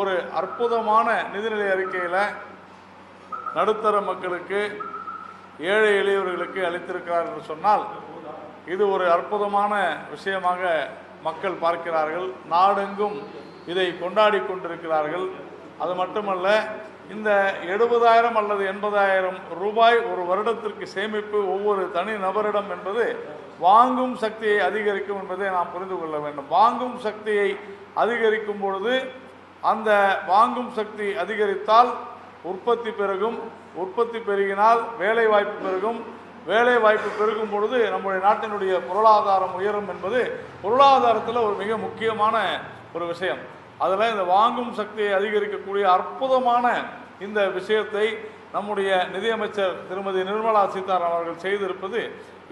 ஒரு அற்புதமான நிதிநிலை அறிக்கையில் நடுத்தர மக்களுக்கு ஏழை எளியவர்களுக்கு அளித்திருக்கிறார் என்று சொன்னால் இது ஒரு அற்புதமான விஷயமாக மக்கள் பார்க்கிறார்கள். நாடெங்கும் இதை கொண்டாடி கொண்டிருக்கிறார்கள். அது மட்டுமல்ல இந்த எழுபதாயிரம் அல்லது எண்பதாயிரம் ரூபாய் ஒரு வருடத்திற்கு சேமிப்பு ஒவ்வொரு தனி நபரிடம் என்பது வாங்கும் சக்தியை அதிகரிக்கும் என்பதை நாம் புரிந்து கொள்ள வேண்டும். வாங்கும் சக்தியை அதிகரிக்கும் பொழுது அந்த வாங்கும் சக்தி அதிகரித்தால் உற்பத்தி பெருகும் உற்பத்தி பெருகினால் வேலை வாய்ப்பு பெருகும். வேலை வாய்ப்பு பெருகும் பொழுது நம்முடைய நாட்டினுடைய பொருளாதாரம் உயரும் என்பது பொருளாதாரத்தில் ஒரு மிக முக்கியமான ஒரு விஷயம். அதில் இந்த வாங்கும் சக்தியை அதிகரிக்கக்கூடிய அற்புதமான இந்த விஷயத்தை நம்முடைய நிதியமைச்சர் திருமதி நிர்மலா சீதாராமன் அவர்கள் செய்திருப்பது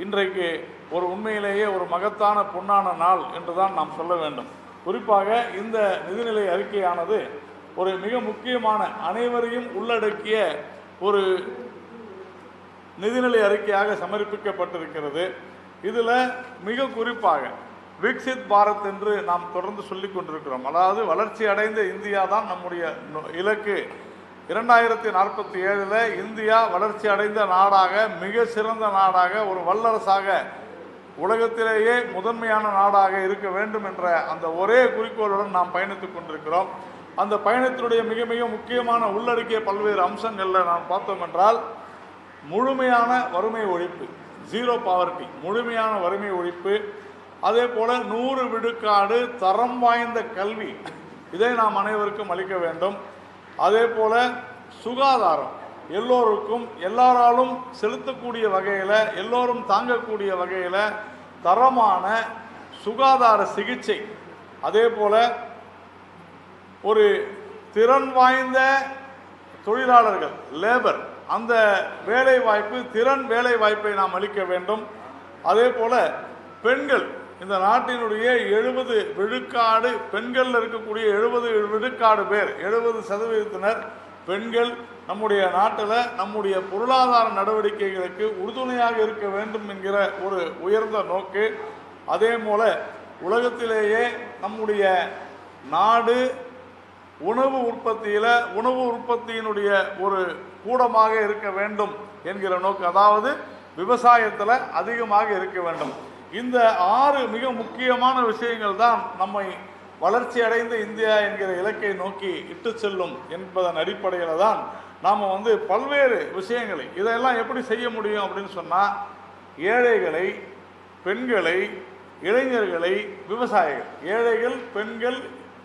இன்றைக்கு ஒரு உண்மையிலேயே ஒரு மகத்தான பொன்னான நாள் என்றுதான் நாம் சொல்ல வேண்டும். குறிப்பாக இந்த நிதிநிலை அறிக்கையானது ஒரு மிக முக்கியமான அனைவரையும் உள்ளடக்கிய ஒரு நிதிநிலை அறிக்கையாக சமர்ப்பிக்கப்பட்டிருக்கிறது. இதில் மிக குறிப்பாக விக்சித் பாரத் என்று நாம் தொடர்ந்து சொல்லிக் கொண்டிருக்கிறோம். அதாவது வளர்ச்சி அடைந்த இந்தியா தான் நம்முடைய இலக்கு. இரண்டாயிரத்தி நாற்பத்தி ஏழில் இந்தியா வளர்ச்சி அடைந்த நாடாக மிக சிறந்த நாடாக ஒரு வல்லரசாக உலகத்திலேயே முதன்மையான நாடாக இருக்க வேண்டும் என்ற அந்த ஒரே குறிக்கோளுடன் நாம் பயணித்துக் கொண்டிருக்கிறோம். அந்த பயணத்தினுடைய மிக மிக முக்கியமான உள்ளடக்கிய பல்வேறு அம்சங்களில் நாம் பார்த்தோம் என்றால் முழுமையான வறுமை ஒழிப்பு ஜீரோ பாவர்ட்டி முழுமையான வறுமை ஒழிப்பு அதே போல நூறு விழுக்காடு தரம் வாய்ந்த கல்வி இதை நாம் அனைவருக்கும் அளிக்க வேண்டும். அதே போல சுகாதாரம் எல்லோருக்கும் எல்லாராலும் செலுத்தக்கூடிய வகையில் எல்லோரும் தாங்கக்கூடிய வகையில் தரமான சுகாதார சிகிச்சை. அதே போல் ஒரு திறன் வாய்ந்த தொழிலாளர்கள் லேபர் அந்த வேலை வாய்ப்பு திறன் வேலை வாய்ப்பை நாம் அளிக்க வேண்டும். அதே போல் பெண்கள் இந்த நாட்டினுடைய எழுபது விழுக்காடு பெண்களில் இருக்கக்கூடிய எழுபது விழுக்காடு பேர் எழுபது சதவீதத்தினர் பெண்கள் நம்முடைய நாட்டில் நம்முடைய பொருளாதார நடவடிக்கைகளுக்கு உறுதுணையாக இருக்க வேண்டும் என்கிற ஒரு உயர்ந்த நோக்கு. அதே போல உலகத்திலேயே நம்முடைய நாடு உணவு உற்பத்தியில் உணவு உற்பத்தியினுடைய ஒரு கூடமாக இருக்க வேண்டும் என்கிற நோக்கு. அதாவது விவசாயத்தில் அதிகமாக இருக்க வேண்டும். இந்த ஆறு மிக முக்கியமான விஷயங்கள் தான் நம்மை வளர்ச்சி அடைந்த இந்தியா என்கிற இலக்கை நோக்கி இட்டு செல்லும் என்பதன் அடிப்படையில் தான் நாம் வந்து பல்வேறு விஷயங்களை இதெல்லாம் எப்படி செய்ய முடியும் அப்படின்னு சொன்னால் ஏழைகளை பெண்களை இளைஞர்களை விவசாயிகள் ஏழைகள் பெண்கள்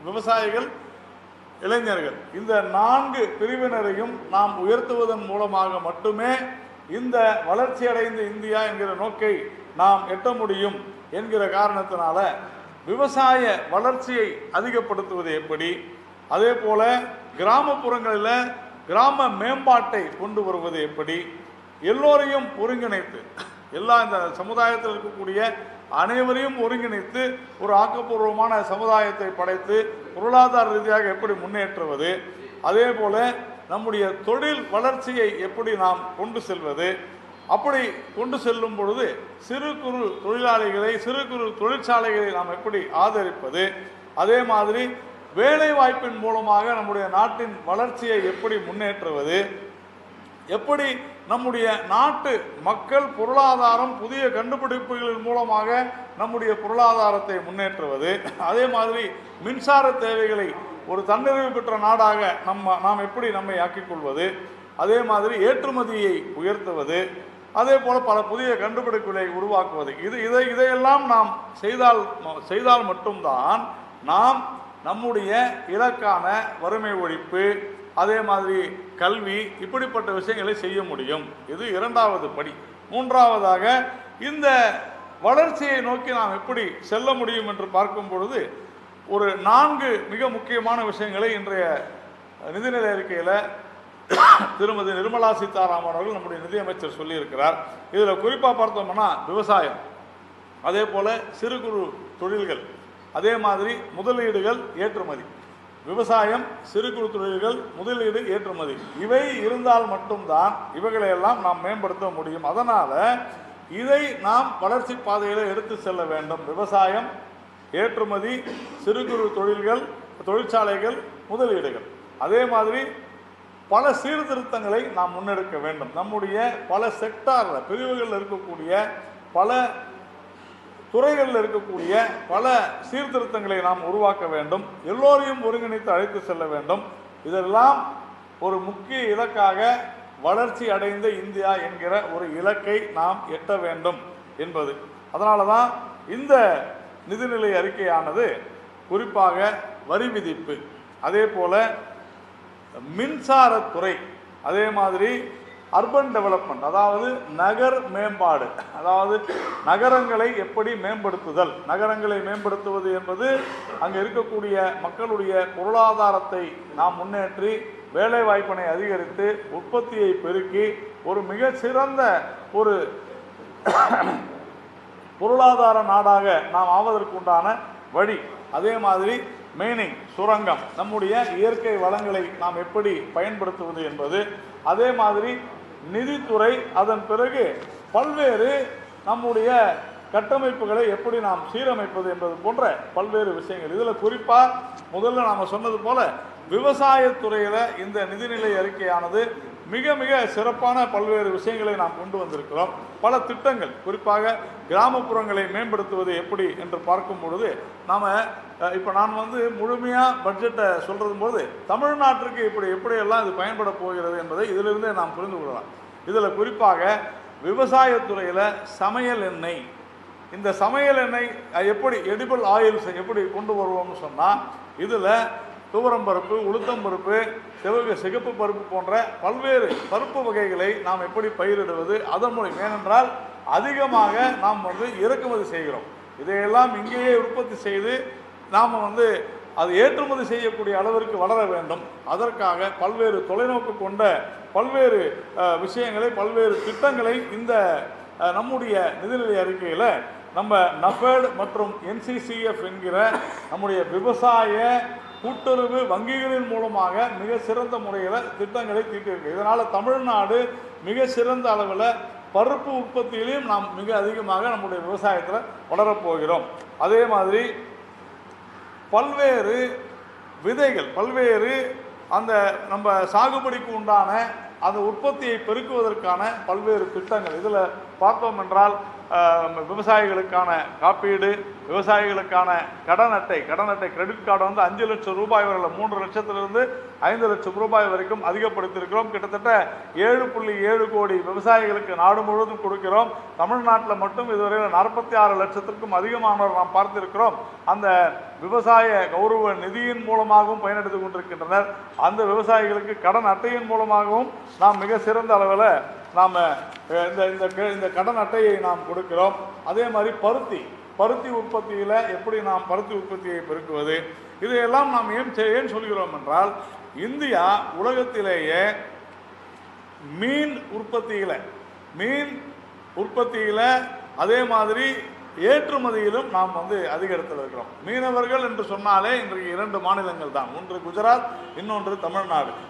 விவசாயிகள் இளைஞர்கள் இந்த நான்கு பிரிவினரையும் நாம் உயர்த்துவதன் மூலமாக மட்டுமே இந்த வளர்ச்சியடைந்த இந்தியா என்கிற நோக்கை நாம் எட்ட முடியும் என்கிற காரணத்தினால விவசாய வளர்ச்சியை அதிகப்படுத்துவது எப்படி? அதே போல கிராமப்புறங்களில் கிராம மேம்பாட்டை கொண்டு வருவது எப்படி? எல்லோரையும் ஒருங்கிணைத்து எல்லா இந்த சமுதாயத்தில் இருக்கக்கூடிய அனைவரையும் ஒருங்கிணைத்து ஒரு ஆக்கப்பூர்வமான சமுதாயத்தை படைத்து பொருளாதார ரீதியாக எப்படி முன்னேற்றுவது? அதே போல நம்முடைய தொழில் வளர்ச்சியை எப்படி நாம் கொண்டு செல்வது? அப்படி கொண்டு செல்லும் பொழுது சிறு குறு தொழிலாளிகளை சிறு குறு தொழிற்சாலைகளை நாம் எப்படி ஆதரிப்பது? அதே மாதிரி வேலை வாய்ப்பின் மூலமாக நம்முடைய நாட்டின் வளர்ச்சியை எப்படி முன்னேற்றுவது? எப்படி நம்முடைய நாட்டு மக்கள் பொருளாதாரம் புதிய கண்டுபிடிப்புகளின் மூலமாக நம்முடைய பொருளாதாரத்தை முன்னேற்றுவது? அதே மாதிரி மின்சார தேவைகளை ஒரு தன்னிறைவு பெற்ற நாடாக நம்ம நாம் எப்படி நம்மை ஆக்கிக்கொள்வது? அதே மாதிரி ஏற்றுமதியை உயர்த்துவது. அதே போல பல புதிய கண்டுபிடிப்புகளை உருவாக்குவது. இது இதை இதையெல்லாம் நாம் செய்தால் செய்தால் மட்டும்தான் நாம் நம்முடைய இலக்கான வறுமை ஒழிப்பு அதே மாதிரி கல்வி இப்படிப்பட்ட விஷயங்களை செய்ய முடியும். இது இரண்டாவது படி. மூன்றாவதாக இந்த வளர்ச்சியை நோக்கி நாம் எப்படி செல்ல முடியும் என்று பார்க்கும் பொழுது ஒரு நான்கு மிக முக்கியமான விஷயங்களை இன்றைய நிதிநிலை அறிக்கையில் திருமதி நிர்மலா சீதாராமன் அவர்கள் நம்முடைய நிதியமைச்சர் சொல்லியிருக்கிறார். இதில் குறிப்பாக பார்த்தோம்னா விவசாயம். அதே போல் சிறு குறு தொழில்கள். அதே மாதிரி முதலீடுகள் ஏற்றுமதி. விவசாயம் சிறு குறு தொழில்கள் முதலீடு ஏற்றுமதி. இவை இருந்தால் மட்டும்தான் இவைகளையெல்லாம் நாம் மேம்படுத்த முடியும். அதனால் இதை நாம் வளர்ச்சி பாதையில் எடுத்து செல்ல வேண்டும். விவசாயம் ஏற்றுமதி சிறு குறு தொழில்கள் தொழிற்சாலைகள் முதலீடுகள். அதே மாதிரி பல சீர்திருத்தங்களை நாம் முன்னெடுக்க வேண்டும். நம்முடைய பல செக்டாரில் பிரிவுகளில் இருக்கக்கூடிய பல துறைகளில் இருக்கக்கூடிய பல சீர்திருத்தங்களை நாம் உருவாக்க வேண்டும். எல்லோரையும் ஒருங்கிணைத்து அழைத்து செல்ல வேண்டும். இதெல்லாம் ஒரு முக்கிய இலக்காக வளர்ச்சி அடைந்த இந்தியா என்கிற ஒரு இலக்கை நாம் எட்ட வேண்டும் என்பது. அதனால தான் இந்த நிதிநிலை அறிக்கையானது குறிப்பாக வரி விதிப்பு. அதே போல மின்சாரத்துறை அதே மாதிரி அர்பன் டெவலப்மெண்ட் அதாவது நகர் மேம்பாடு அதாவது நகரங்களை எப்படி மேம்படுத்துதல் நகரங்களை மேம்படுத்துவது என்பது அங்கே இருக்கக்கூடிய மக்களுடைய பொருளாதாரத்தை நாம் முன்னேற்றி வேலை வாய்ப்பினை அதிகரித்து உற்பத்தியை பெருக்கி ஒரு மிக சிறந்த ஒரு பொருளாதார நாடாக நாம் ஆவதற்குண்டான வழி. அதே மாதிரி மெயினிங் சுரங்கம் நம்முடைய இயற்கை வளங்களை நாம் எப்படி பயன்படுத்துவது என்பது. அதே மாதிரி நிதித்துறை அதன் பிறகு பல்வேறு நம்முடைய கட்டமைப்புகளை எப்படி நாம் சீரமைப்பது என்பது போன்ற பல்வேறு விஷயங்கள். இதில் குறிப்பாக முதல்ல நாம் சொன்னது போல விவசாயத்துறையில் இந்த நிதிநிலை அறிக்கையானது மிக மிக சிறப்பான பல்வேறு விஷயங்களை நாம் கொண்டு வந்திருக்கிறோம். பல திட்டங்கள் குறிப்பாக கிராமப்புறங்களை மேம்படுத்துவது எப்படி என்று பார்க்கும் பொழுது நாம் இப்போ நான் வந்து முழுமையாக பட்ஜெட்டை சொல்கிறது போது தமிழ்நாட்டிற்கு இப்படி எப்படியெல்லாம் இது பயன்பட போகிறது என்பதை இதிலிருந்தே நாம் புரிந்து கொள்ளலாம். இதில் குறிப்பாக விவசாயத்துறையில் சமையல் எண்ணெய். இந்த சமையல் எண்ணெய் எப்படி எடிபிள் ஆயில்ஸ் எப்படி கொண்டு வருவோம்னு சொன்னால் இதில் துவரம் பருப்பு உளுத்தம் பருப்பு சிவக சிகப்பு பருப்பு போன்ற பல்வேறு பருப்பு வகைகளை நாம் எப்படி பயிரிடுவது அதன் மூலம் ஏனென்றால் அதிகமாக நாம் வந்து இறக்குமதி செய்கிறோம். இதையெல்லாம் இங்கேயே உற்பத்தி செய்து நாம் வந்து அது ஏற்றுமதி செய்யக்கூடிய அளவிற்கு வளர வேண்டும். அதற்காக பல்வேறு தொலைநோக்கு கொண்ட பல்வேறு விஷயங்களை பல்வேறு திட்டங்களை இந்த நம்முடைய நிதிநிலை அறிக்கையில் நம்ம நஃபேட் மற்றும் என்சிசிஎஃப் என்கிற நம்முடைய விவசாய கூட்டுறவு வங்கிகளின் மூலமாக மிக சிறந்த முறையில் திட்டங்களை தீட்டியிருக்கு. இதனால் தமிழ்நாடு மிக சிறந்த அளவில் பருப்பு உற்பத்தியிலையும் நாம் மிக அதிகமாக நம்முடைய விவசாயத்தில் வளரப்போகிறோம் அதே மாதிரி பல்வேறு விதைகள் பல்வேறு அந்த நம்ம சாகுபடிக்கு உண்டான அந்த உற்பத்தியை பெருக்குவதற்கான பல்வேறு திட்டங்கள். இதில் பார்த்தோம் என்றால் விவசாயிகளுக்கான காப்பீடு விவசாயிகளுக்கான கடன் அட்டை கடன் அட்டை கிரெடிட் கார்டு வந்து அஞ்சு லட்சம் ரூபாய் வரையில் மூன்று லட்சத்திலிருந்து ஐந்து லட்சம் ரூபாய் வரைக்கும் அதிகப்படுத்தியிருக்கிறோம். கிட்டத்தட்ட ஏழு புள்ளி ஏழு கோடி விவசாயிகளுக்கு நாடு முழுவதும் கொடுக்கிறோம். தமிழ்நாட்டில் மட்டும் இதுவரையில் நாற்பத்தி ஆறு லட்சத்திற்கும் அதிகமானவர் நாம் பார்த்திருக்கிறோம். அந்த விவசாய கௌரவ நிதியின் மூலமாகவும் பயனடைந்து கொண்டிருக்கின்றனர். அந்த விவசாயிகளுக்கு கடன் அட்டையின் மூலமாகவும் நாம் மிக சிறந்த அளவில் நாம் இந்த இந்த க- இந்த கடன் அட்டையை நாம் கொடுக்கிறோம். அதே மாதிரி பருத்தி. பருத்தி உற்பத்தியில் எப்படி நாம் பருத்தி உற்பத்தியை பெருக்குவது? இதையெல்லாம் நாம் ஏன் செய்யன்னு ஏன் சொல்கிறோம் என்றால் இந்தியா உலகத்திலேயே மீன் உற்பத்தியில் மீன் உற்பத்தியில் அதே மாதிரி ஏற்றுமதியிலும் நாம் வந்து அதிக இருக்கிறோம். மீனவர்கள் என்று சொன்னாலே இன்றைக்கு இரண்டு மாநிலங்கள் தான். ஒன்று குஜராத் இன்னொன்று தமிழ்நாடு.